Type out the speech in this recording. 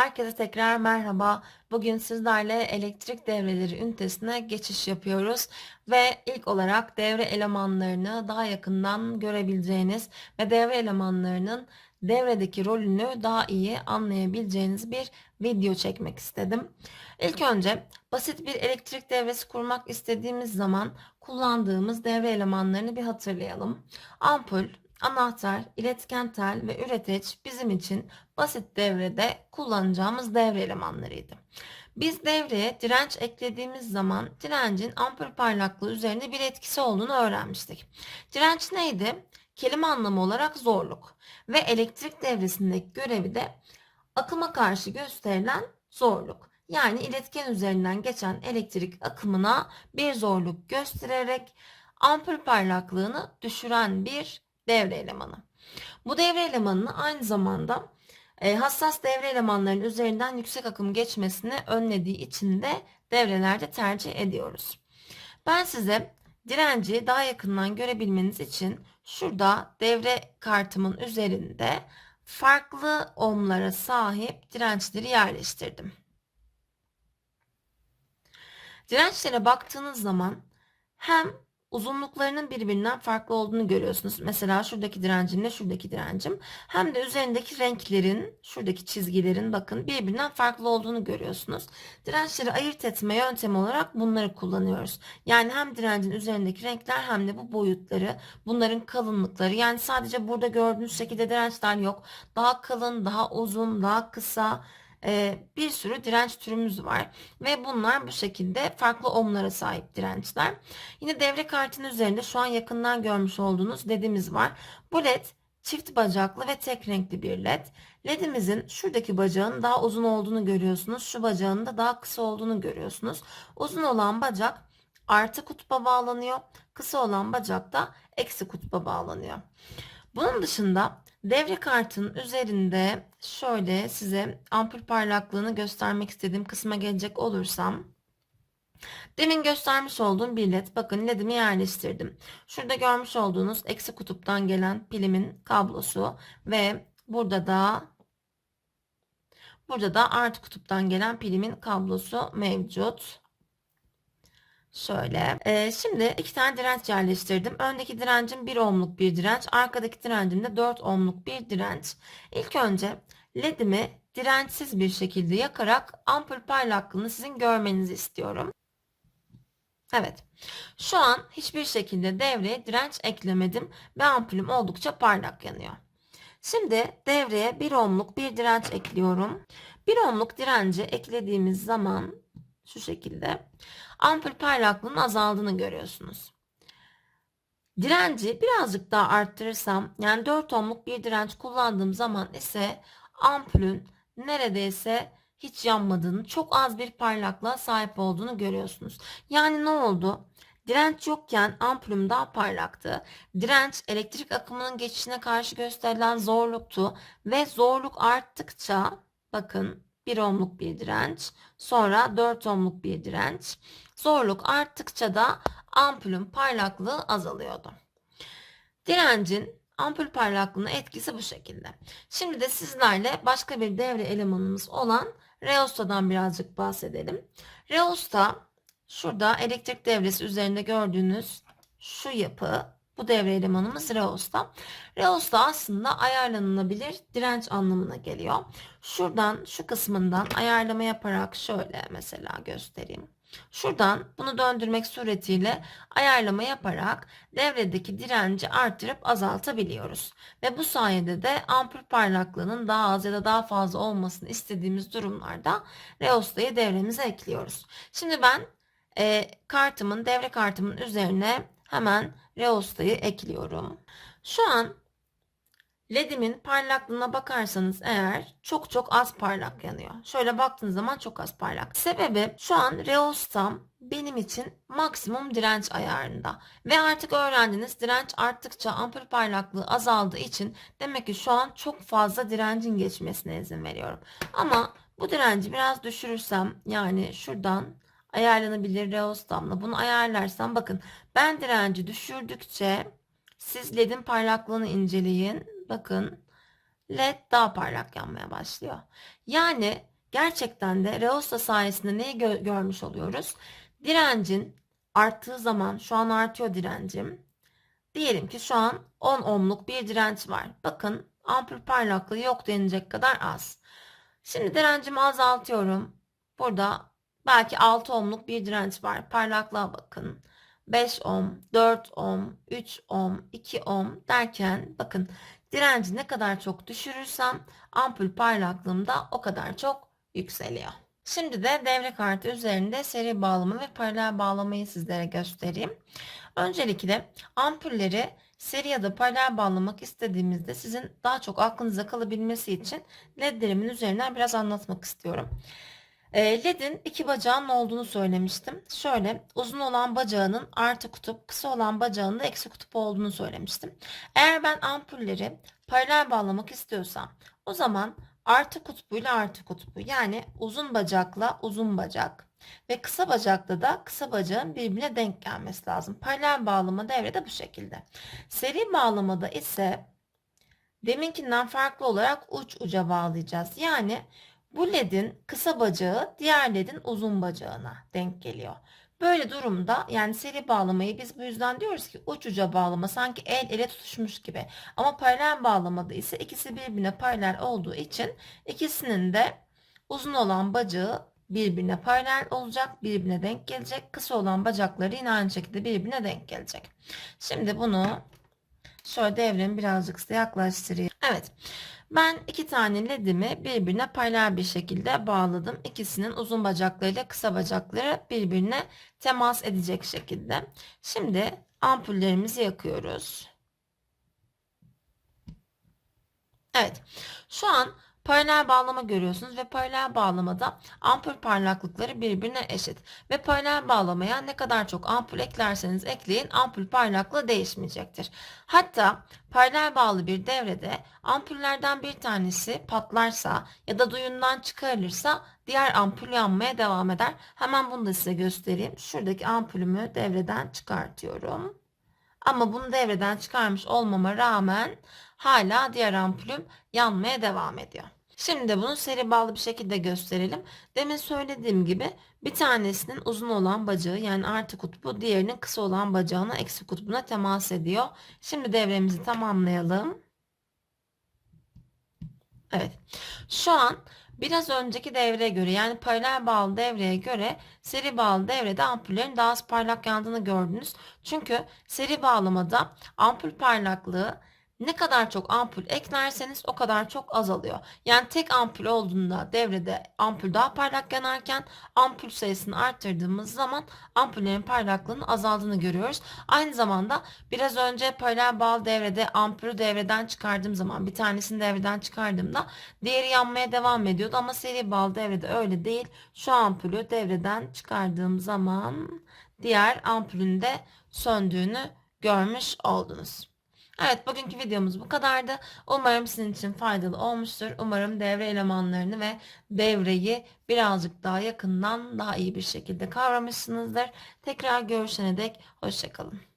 Herkese tekrar merhaba. Bugün sizlerle elektrik devreleri ünitesine geçiş yapıyoruz ve ilk olarak devre elemanlarını daha yakından görebileceğiniz ve devre elemanlarının devredeki rolünü daha iyi anlayabileceğiniz bir video çekmek istedim. İlk önce basit bir elektrik devresi kurmak istediğimiz zaman kullandığımız devre elemanlarını bir hatırlayalım. Ampul, anahtar, iletken tel ve üreteç bizim için basit devrede kullanacağımız devre elemanlarıydı. Biz devreye direnç eklediğimiz zaman direncin ampul parlaklığı üzerinde bir etkisi olduğunu öğrenmiştik. Direnç neydi? Kelime anlamı olarak zorluk ve elektrik devresindeki görevi de akıma karşı gösterilen zorluk. Yani iletken üzerinden geçen elektrik akımına bir zorluk göstererek ampul parlaklığını düşüren bir devre elemanı. Bu devre elemanını aynı zamanda e, hassas devre elemanlarının üzerinden yüksek akım geçmesini önlediği için de devrelerde tercih ediyoruz. Ben size direnci daha yakından görebilmeniz için şurada devre kartımın üzerinde farklı ohmlara sahip dirençleri yerleştirdim. Dirençlere baktığınız zaman hem uzunluklarının birbirinden farklı olduğunu görüyorsunuz. Mesela şuradaki direncimle şuradaki direncim. Hem de üzerindeki renklerin, şuradaki çizgilerin bakın birbirinden farklı olduğunu görüyorsunuz. Dirençleri ayırt etme yöntemi olarak bunları kullanıyoruz. Yani hem direncin üzerindeki renkler hem de bu boyutları, bunların kalınlıkları. Yani sadece burada gördüğünüz şekilde dirençler yok. Daha kalın, daha uzun, daha kısa, bir sürü direnç türümüz var ve bunlar bu şekilde farklı ohmlara sahip dirençler. Yine devre kartının üzerinde şu an yakından görmüş olduğunuz ledimiz var. Bu led çift bacaklı ve tek renkli bir led. Ledimizin şuradaki bacağın daha uzun olduğunu görüyorsunuz. Şu bacağın da daha kısa olduğunu görüyorsunuz. Uzun olan bacak artı kutba bağlanıyor. Kısa olan bacak da eksi kutba bağlanıyor. Bunun dışında devre kartının üzerinde şöyle size ampul parlaklığını göstermek istediğim kısma gelecek olursam Demin göstermiş olduğum bir led. Bakın ledimi yerleştirdim. Şurada görmüş olduğunuz eksi kutuptan gelen pilimin kablosu ve burada da burada da artı kutuptan gelen pilimin kablosu mevcut. Şöyle. Ee, şimdi iki tane direnç yerleştirdim. Öndeki direncim 1 ohmluk bir direnç. Arkadaki direncim de 4 ohmluk bir direnç. İlk önce ledimi dirençsiz bir şekilde yakarak ampul parlaklığını sizin görmenizi istiyorum. Evet. Şu an hiçbir şekilde devreye direnç eklemedim ve ampulüm oldukça parlak yanıyor. Şimdi devreye 1 ohmluk bir direnç ekliyorum. 1 ohmluk direnci eklediğimiz zaman şu şekilde ampul parlaklığının azaldığını görüyorsunuz. Direnci birazcık daha arttırırsam yani 4 ohmluk bir direnç kullandığım zaman ise ampulün neredeyse hiç yanmadığını, çok az bir parlaklığa sahip olduğunu görüyorsunuz. Yani ne oldu? Direnç yokken ampulüm daha parlaktı. Direnç elektrik akımının geçişine karşı gösterilen zorluktu ve zorluk arttıkça bakın 1 ohmluk bir direnç, sonra 4 ohmluk bir direnç. Zorluk arttıkça da ampulün parlaklığı azalıyordu. Direncin ampul parlaklığına etkisi bu şekilde. Şimdi de sizlerle başka bir devre elemanımız olan Reosta'dan birazcık bahsedelim. Reosta şurada elektrik devresi üzerinde gördüğünüz şu yapı bu devre elemanımız Reosta. Reosta aslında ayarlanabilir direnç anlamına geliyor. Şuradan şu kısmından ayarlama yaparak şöyle mesela göstereyim. Şuradan bunu döndürmek suretiyle ayarlama yaparak devredeki direnci artırıp azaltabiliyoruz. Ve bu sayede de ampul parlaklığının daha az ya da daha fazla olmasını istediğimiz durumlarda Reosta'yı devremize ekliyoruz. Şimdi ben e, kartımın devre kartımın üzerine hemen Reosta'yı ekliyorum. Şu an LED'imin parlaklığına bakarsanız eğer çok çok az parlak yanıyor. Şöyle baktığınız zaman çok az parlak. Sebebi şu an Reostam benim için maksimum direnç ayarında. Ve artık öğrendiniz direnç arttıkça ampul parlaklığı azaldığı için demek ki şu an çok fazla direncin geçmesine izin veriyorum. Ama bu direnci biraz düşürürsem yani şuradan ayarlanabilir Reostam'la bunu ayarlarsam bakın ben direnci düşürdükçe siz ledin parlaklığını inceleyin bakın led daha parlak yanmaya başlıyor. Yani gerçekten de Reosta sayesinde neyi gö- görmüş oluyoruz? Direncin arttığı zaman şu an artıyor direncim. Diyelim ki şu an 10 ohmluk bir direnç var. Bakın ampul parlaklığı yok denilecek kadar az. Şimdi direncimi azaltıyorum. Burada belki 6 ohmluk bir direnç var. Parlaklığa bakın. 5 ohm, 4 ohm, 3 ohm, 2 ohm derken bakın direnci ne kadar çok düşürürsem ampul parlaklığım da o kadar çok yükseliyor. Şimdi de devre kartı üzerinde seri bağlama ve paralel bağlamayı sizlere göstereyim. Öncelikle ampulleri seri ya da paralel bağlamak istediğimizde sizin daha çok aklınıza kalabilmesi için ledlerimin üzerinden biraz anlatmak istiyorum. E, LED'in iki bacağının olduğunu söylemiştim. Şöyle uzun olan bacağının artı kutup, kısa olan bacağının da eksi kutup olduğunu söylemiştim. Eğer ben ampulleri paralel bağlamak istiyorsam o zaman artı kutbuyla artı kutbu yani uzun bacakla uzun bacak ve kısa bacakla da kısa bacağın birbirine denk gelmesi lazım. Paralel bağlama devrede bu şekilde. Seri bağlamada ise deminkinden farklı olarak uç uca bağlayacağız. Yani bu ledin kısa bacağı diğer ledin uzun bacağına denk geliyor. Böyle durumda yani seri bağlamayı biz bu yüzden diyoruz ki uç uca bağlama sanki el ele tutuşmuş gibi. Ama paralel bağlamada ise ikisi birbirine paralel olduğu için ikisinin de uzun olan bacağı birbirine paralel olacak, birbirine denk gelecek. Kısa olan bacakları yine aynı şekilde birbirine denk gelecek. Şimdi bunu şöyle devremi birazcık size yaklaştırayım. Evet. Ben iki tane ledimi birbirine paralel bir şekilde bağladım. İkisinin uzun bacaklarıyla kısa bacakları birbirine temas edecek şekilde. Şimdi ampullerimizi yakıyoruz. Evet. Şu an paralel bağlama görüyorsunuz ve paralel bağlamada ampul parlaklıkları birbirine eşit. Ve paralel bağlamaya ne kadar çok ampul eklerseniz ekleyin ampul parlaklığı değişmeyecektir. Hatta paralel bağlı bir devrede ampullerden bir tanesi patlarsa ya da duyundan çıkarılırsa diğer ampul yanmaya devam eder. Hemen bunu da size göstereyim. Şuradaki ampulümü devreden çıkartıyorum. Ama bunu devreden çıkarmış olmama rağmen hala diğer ampulüm yanmaya devam ediyor. Şimdi de bunu seri bağlı bir şekilde gösterelim. Demin söylediğim gibi bir tanesinin uzun olan bacağı yani artı kutbu diğerinin kısa olan bacağına eksi kutbuna temas ediyor. Şimdi devremizi tamamlayalım. Evet. Şu an biraz önceki devreye göre yani paralel bağlı devreye göre seri bağlı devrede ampullerin daha az parlak yandığını gördünüz. Çünkü seri bağlamada ampul parlaklığı ne kadar çok ampul eklerseniz o kadar çok azalıyor. Yani tek ampul olduğunda devrede ampul daha parlak yanarken ampul sayısını arttırdığımız zaman ampullerin parlaklığının azaldığını görüyoruz. Aynı zamanda biraz önce paralel bağlı devrede ampulü devreden çıkardığım zaman bir tanesini devreden çıkardığımda diğeri yanmaya devam ediyordu ama seri bağlı devrede öyle değil. Şu ampulü devreden çıkardığım zaman diğer ampulün de söndüğünü görmüş oldunuz. Evet bugünkü videomuz bu kadardı. Umarım sizin için faydalı olmuştur. Umarım devre elemanlarını ve devreyi birazcık daha yakından daha iyi bir şekilde kavramışsınızdır. Tekrar görüşene dek hoşçakalın.